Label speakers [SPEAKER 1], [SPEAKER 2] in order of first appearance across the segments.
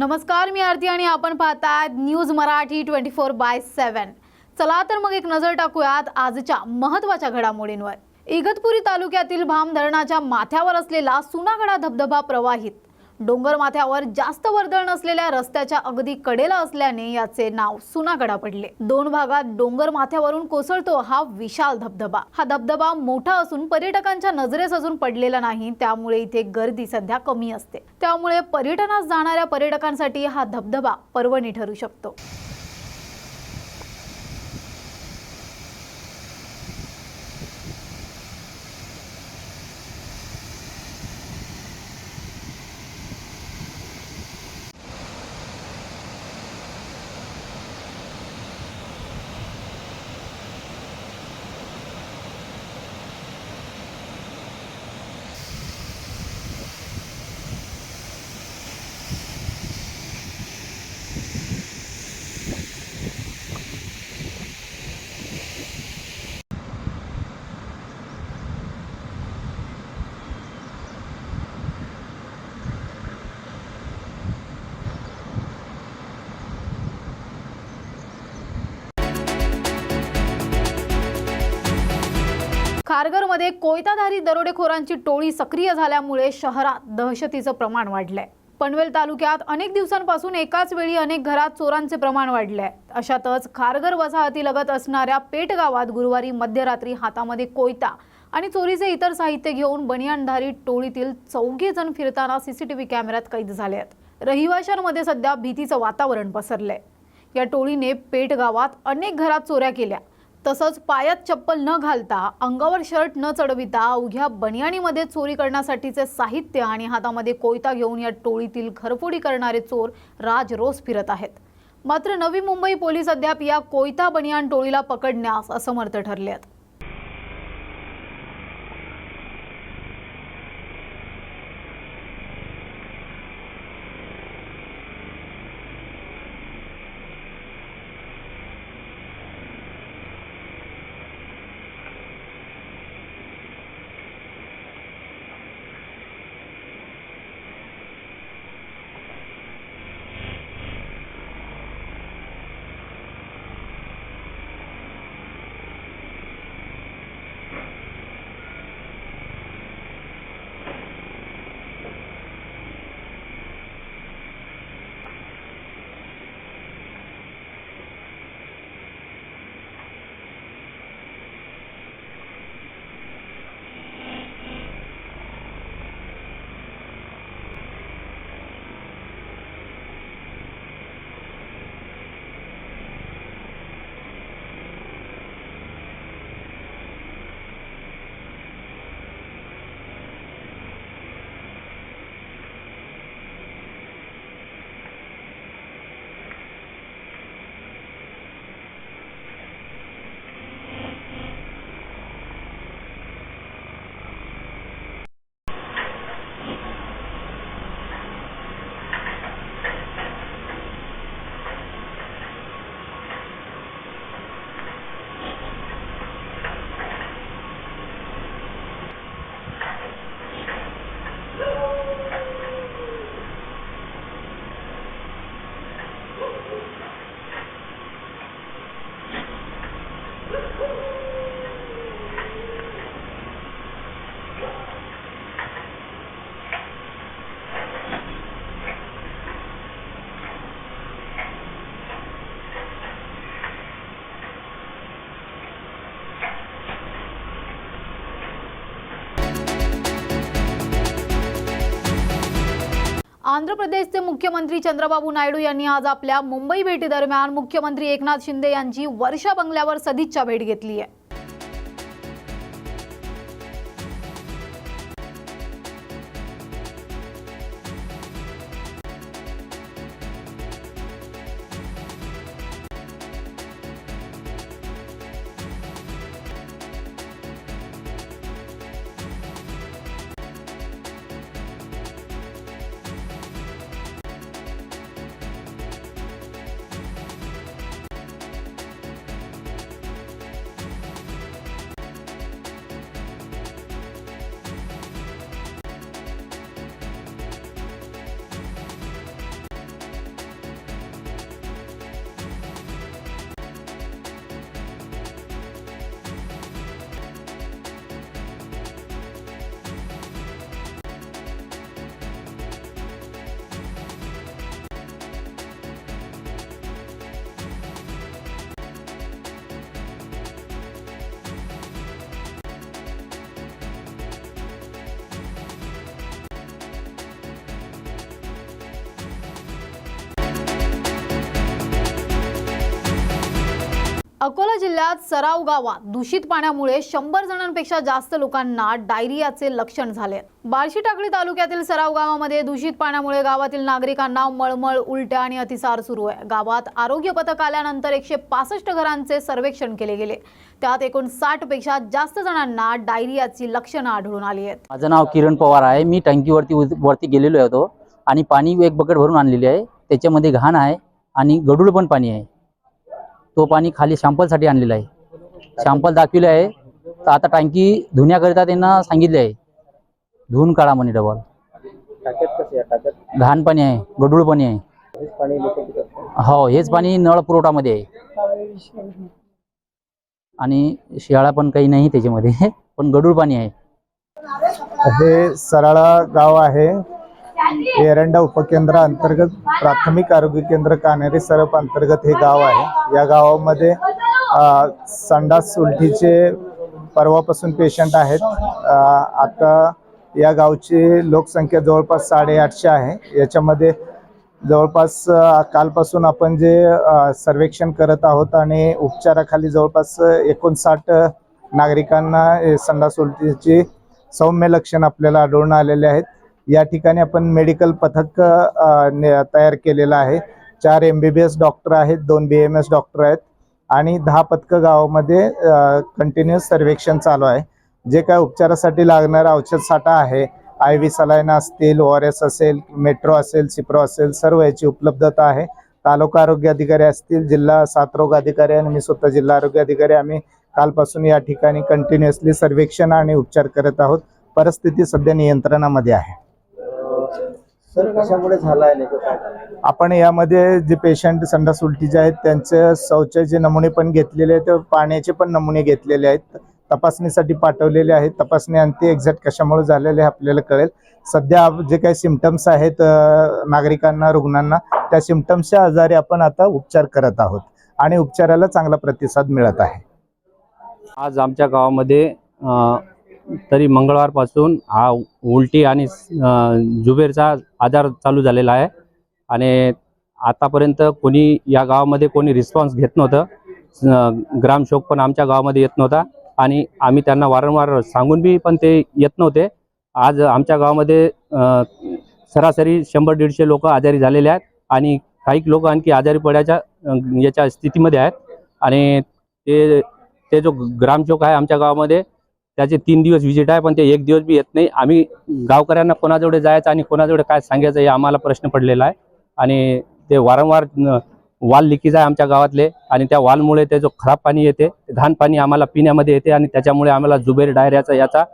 [SPEAKER 1] नमस्कार मी आरती आणि आपण पाहतात news Marathi twenty four by seven. चला तर मग एक नजर टाकूयात आजच्या महत्त्वाच्या घडामोडींवर. इगतपुरी तालुक्यातील भाम धरणाच्या माथ्यावर असलेला सुनागडा धबधबा प्रवाहित. डोंगरमाथ्यावर जास्त वर्दळ नसलेल्या रस्त्याच्या अगदी कडेला असल्याने याचे नाव सुनागडा पडले. दोन भागात डोंगर माथ्यावरून कोसळतो हा विशाल धबधबा. हा धबधबा मोठा असून पर्यटकांच्या नजरेस अजून पडलेला नाही त्यामुळे इथे गर्दी सध्या कमी असते. त्यामुळे पर्यटनास जाणाऱ्या पर्यटकांसाठी हा धबधबा पर्वणी ठरू शकतो. खारघरमध्ये कोयताधारी दरोडेखोरांची टोळी सक्रिय झाल्यामुळे शहरात दहशतीचं प्रमाण वाढलंय. पनवेल तालुक्यात अनेक दिवसांपासून एकाच वेळी अनेक घरात चोरांचे प्रमाण वाढले आहे अशातच खारघर वसाहतीलगत असणाऱ्या पेट गावात गुरुवारी मध्यरात्री हातामध्ये कोयता आणि चोरीचे इतर साहित्य घेऊन बनियानधारी टोळीतील चौघे जण फिरताना सीसीटीव्ही कॅमेऱ्यात कैद झाले आहेत रहिवाशांमध्ये सध्या भीतीचं वातावरण पसरलंय. या टोळीने पेट गावात अनेक घरात चोऱ्या केल्या. तसंच पायात चप्पल न घालता अंगावर शर्ट न चढविता अवघ्या बनियाणीमध्ये चोरी करण्यासाठीचे साहित्य आणि हातामध्ये कोयता घेऊन या टोळीतील घरफोडी करणारे चोर राजरोस फिरत आहेत. मात्र नवी मुंबई पोलीस अद्याप या कोयता बनियान टोळीला पकडण्यास असमर्थ ठरले आहेत आंध्र प्रदेशचे मुख्यमंत्री चंद्रबाबू नायडू यांनी आज आपल्या मुंबई भेटीदरम्यान मुख्यमंत्री एकनाथ शिंदे यांची वर्षा बंगल्यावर सदिच्छा भेट घेतली आहे. अकोला जिल्ह्यात सराव गावात दूषित पाण्यामुळे शंभर जणांपेक्षा जास्त लोकांना डायरियाचे लक्षण झाले. बार्शी टाकळी तालुक्यातील सराव गावामध्ये दूषित पाण्यामुळे गावातील नागरिकांना मळमळ उलट्या आणि अतिसार सुरू आहे. गावात आरोग्य पथक आल्यानंतर एकशे पासष्ट घरांचे सर्वेक्षण केले गेले. त्यात एकूण साठपेक्षा जास्त जणांना डायरियाची लक्षणं आढळून आली आहेत.
[SPEAKER 2] माझं नाव किरण पवार आहे. मी टंकीवरती वरती गेलेलो होतो आणि पाणी एक बकेट भरून आणलेली आहे. त्याच्यामध्ये घाण आहे आणि गडूळ पण पाणी आहे. तो पाणी खाली शॅम्पलसाठी आणलेलं आहे. शॅम्पल दाखविले आहे. तर आता टँकी धुण्याकरिता त्यांना सांगितले आहे. धुवून काढा म्हणे डबल. घाण पाणी आहे. गडूळ पाणी आहे. हो हेच पाणी नळ पुरवठामध्ये आहे. आणि शिळा पण काही नाही त्याच्यामध्ये. पण गडूळ पाणी आहे.
[SPEAKER 3] हे सराळा गाव आहे. एरंडा उपकेंद्र अंतर्गत प्राथमिक आरोग्य केंद्र कानेरी सरप अंतर्गत हे गाव आहे. या गावामध्ये संडास उलटीचे परवापासून पेशंट आहेत. आता या गावची लोकसंख्या जवळपास साडेआठशे आहे. याच्यामध्ये जवळपास कालपासून आपण जे सर्वेक्षण करत आहोत आणि उपचाराखाली जवळपास एकोणसाठ नागरिकांना संडास उलटीची सौम्य लक्षण आपल्याला आढळून आलेले आहेत. या ठिकाणी आपण मेडिकल पथक ने- तयार केलेलं आहे. चार M B B S doctor आहेत दोन बी एम एस डॉक्टर आहेत आणि दहा पथकं गावामध्ये कंटिन्युअस सर्वेक्षण चालू आहे. जे काय उपचारासाठी लागणारा औषध साठा आहे आय व्ही सलायना असतील ओ आर एस असेल मेट्रो असेल सिप्रो असेल सर्व याची उपलब्धता आहे. तालुका आरोग्य अधिकारी असतील जिल्हा साथरोग अधिकारी आणि मी स्वतः जिल्हा आरोग्य अधिकारी. आम्ही कालपासून या ठिकाणी कंटिन्युअसली सर्वेक्षण आणि उपचार करत आहोत. परिस्थिती सध्या नियंत्रणामध्ये आहे.
[SPEAKER 4] सर कशामुळे झाला आहे नेमकं काय
[SPEAKER 3] आपण यामध्ये जे पेशंट संडास उलटीचे आहेत त्यांचे शौचाचे नमुने पण घेतलेले आहेत पाण्याचे पण नमुने घेतलेले आहेत. तपासणीसाठी पाठवलेले आहेत. तपासणी अंती एक्झॅक्ट कशामुळे झालेले हे आपल्याला कळेल. सध्या जे काही सिमटम्स आहेत नागरिकांना रुग्णांना त्या सिमटम्सच्या आजारी आपण आता उपचार करत आहोत. आणि उपचाराला चांगला प्रतिसाद मिळत आहे.
[SPEAKER 5] आज आमच्या गावामध्ये तरी मंगळवारपासून हा उलटी आणि जुबेरचा आजार चालू झालेला आहे. आणि आतापर्यंत कोणी या गावामध्ये कोणी रिस्पॉन्स घेत नव्हतं. ग्रामशोक पण आमच्या गावामध्ये येत नव्हता. आणि आम्ही त्यांना वारंवार सांगून बी पण ते येत नव्हते. आज आमच्या गावामध्ये सरासरी शंभर दीडशे लोक आजारी झालेले आहेत. आणि काही लोक आणखी आजारी पडायच्या याच्या स्थितीमध्ये आहेत. आणि ते ते जो ग्रामशोक आहे आमच्या गावामध्ये त्याचे तीन दिवस व्हिजिट आहे पण ते एक दिवस बी येत नाही. आम्ही गावकऱ्यांना कोणाजवळ जायचं आणि कोणाजवळे काय सांगायचं हे आम्हाला प्रश्न पडलेला आहे. आणि ते वारंवार वाल लिकीज आहे आमच्या गावातले. आणि त्या वालमुळे ते जो खराब पाणी येते धान घाण पाणी आम्हाला पिण्यामध्ये येते आणि त्याच्यामुळे आम्हाला जुबेर डायऱ्याचा याचा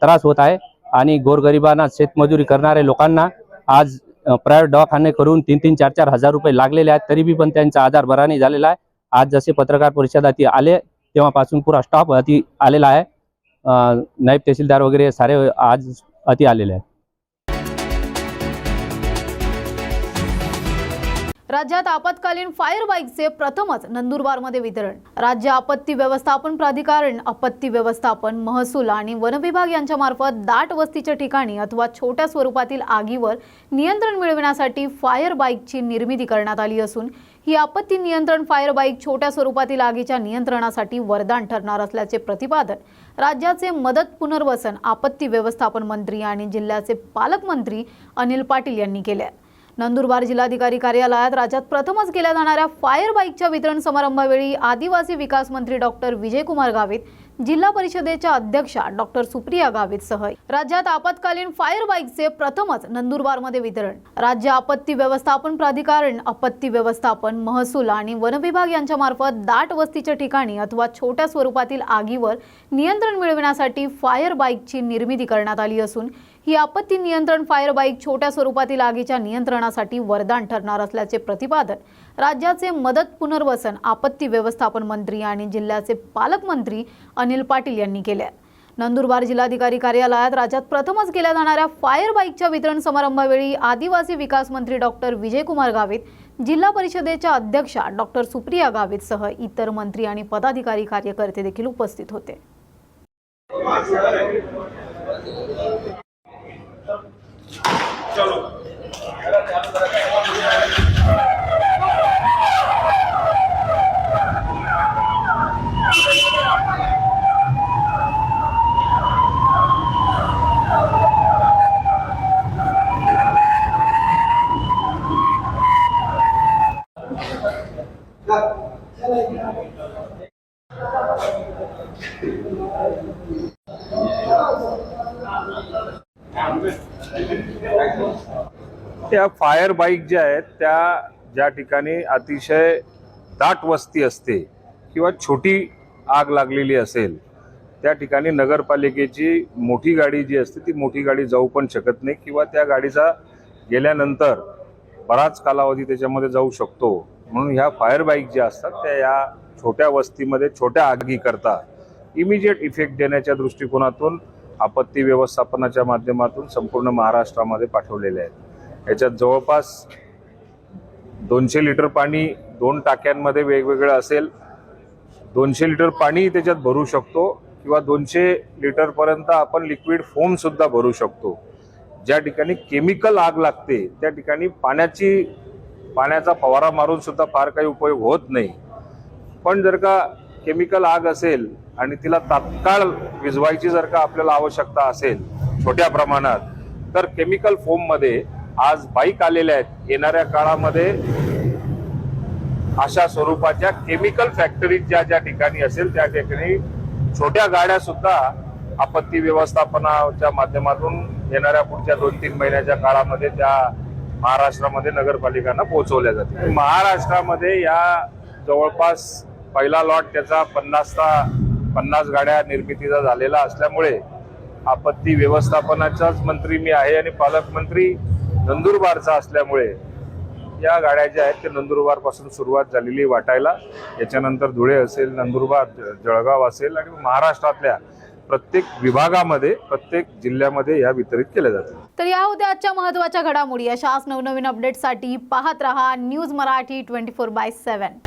[SPEAKER 5] त्रास होत आहे. आणि गोरगरिबांना शेतमजुरी करणाऱ्या लोकांना आज प्रायव्हेट दवाखाने करून तीन तीन चार चार हजार रुपये लागलेले आहेत. तरी बी पण त्यांचा आजार बरा नाही झालेला आहे. आज जसे पत्रकार परिषद आले तेव्हापासून पुरा स्टॉप अति आलेला आहे. नायब तहसीलदार वगैरे सारे आज अति आलेले आहेत.
[SPEAKER 1] राज्यात आपत्कालीन फायर बाईकचे प्रथमच नंदुरबारमध्ये वितरण. राज्य आपत्ती व्यवस्थापन प्राधिकरण आपत्ती व्यवस्थापन महसूल आणि वनविभाग यांच्या मार्फत दाट वस्तीच्या ठिकाणी अथवा छोट्या स्वरूपातील आगीवर नियंत्रण मिळविण्यासाठी फायर बाईकची निर्मिती करण्यात आली असून ही आपत्ती नियंत्रण फायर बाईक छोट्या स्वरूपातील आगीच्या नियंत्रणासाठी वरदान ठरणार असल्याचे प्रतिपादन राज्याचे मदत पुनर्वसन आपत्ती व्यवस्थापन मंत्री आणि जिल्ह्याचे पालकमंत्री अनिल पाटील यांनी केले आहे. नंदुरबार जिल्हाधिकारी कार्यालयात राज्यात प्रथमच केल्या जाणाऱ्या फायर बाईकच्या वितरण समारंभावेळी आदिवासी विकास मंत्री डॉक्टर विजयकुमार गावित जिल्हा परिषदेच्या अध्यक्षा डॉक्टर सुप्रिया गावित सह राज्यात आपत्कालीन फायर बाईकचे प्रथमच नंदुरबारमध्ये वितरण. राज्य आपत्ती व्यवस्थापन प्राधिकरण आपत्ती व्यवस्थापन महसूल आणि वन विभाग यांच्या मार्फत दाट वस्तीच्या ठिकाणी अथवा छोट्या स्वरूपातील आगीवर नियंत्रण मिळविण्यासाठी फायर बाईकची निर्मिती करण्यात आली असून ही आपत्ती नियंत्रण फायर बाईक छोट्या स्वरूपातील आगीच्या नियंत्रणासाठी वरदान ठरणार असल्याचे प्रतिपादन राज्याचे मदत पुनर्वसन आपत्ती व्यवस्थापन मंत्री आणि जिल्ह्याचे पालकमंत्री अनिल पाटील यांनी केले. आहे नंदुरबार जिल्हाधिकारी कार्यालयात राज्यात प्रथमच केल्या जाणाऱ्या फायर बाईकच्या वितरण समारंभावेळी आदिवासी विकास मंत्री डॉक्टर विजयकुमार गावित जिल्हा परिषदेच्या अध्यक्षा डॉक्टर सुप्रिया गावित सह इतर मंत्री आणि पदाधिकारी कार्यकर्ते देखील उपस्थित होते. চলো Thank you.
[SPEAKER 6] त्या फायर बाईक ज्या आहेत त्या ज्या ठिकाणी अतिशय दाट वस्ती असते किंवा छोटी आग लागलेली असेल त्या ठिकाणी नगरपालिकेची मोठी गाडी जी असते ती मोठी गाडी जाऊ पण शकत नाही किंवा त्या गाडीचा गेल्यानंतर बराच कालावधी त्याच्यामध्ये जाऊ शकतो. म्हणून ह्या फायर बाईक ज्या असतात त्या या छोट्या वस्तीमध्ये छोट्या आगी करता इमिजिएट इफेक्ट देण्याच्या दृष्टिकोनातून आपत्ती व्यवस्थापनाच्या माध्यमातून संपूर्ण महाराष्ट्रामध्ये पाठवलेल्या आहेत. याच्यात जवळपास दोनशे लिटर पाणी दोन टाक्यांमध्ये वेगवेगळं असेल. दोनशे लिटर पाणी त्याच्यात भरू शकतो किंवा दोनशे लिटरपर्यंत आपण लिक्विड फोमसुद्धा भरू शकतो. ज्या ठिकाणी केमिकल आग लागते त्या ठिकाणी पाण्याची पाण्याचा फवारा मारून सुद्धा फार काही उपयोग होत नाही. पण जर का केमिकल आग असेल आणि तिला तात्काळ विझवायची जर का आपल्याला आवश्यकता असेल छोट्या प्रमाणात तर केमिकल फोममध्ये आज बाईक आलेल्या आहेत. येणाऱ्या काळामध्ये अशा स्वरूपाच्या केमिकल फॅक्टरी ज्या ज्या ठिकाणी असेल त्या ठिकाणी छोट्या गाड्या सुद्धा आपत्ती व्यवस्थापनाच्या माध्यमातून येणाऱ्या पुढच्या दोन तीन महिन्याच्या काळामध्ये त्या महाराष्ट्रामध्ये नगरपालिकांना पोहोचवल्या जातील. महाराष्ट्रामध्ये या जवळपास पहिला लॉट त्याचा पन्नासचा पन्नास गाड्या निर्मितीचा झालेला असल्यामुळे आपत्ती व्यवस्थापनाचाच मंत्री मी आहे आणि पालकमंत्री नंदुरबारचा असल्यामुळे या गाड्या ज्या आहेत ते नंदुरबारपासून सुरुवात झालेली वाटायला. याच्यानंतर धुळे असेल नंदुरबार जळगाव असेल आणि महाराष्ट्रातल्या प्रत्येक विभागामध्ये प्रत्येक जिल्ह्यामध्ये या वितरित केल्या जातील.
[SPEAKER 1] तर या होत्या आजच्या महत्त्वाच्या घडामोडी. अशाच नवनवीन अपडेटसाठी पाहत रहा news Marathi twenty four by seven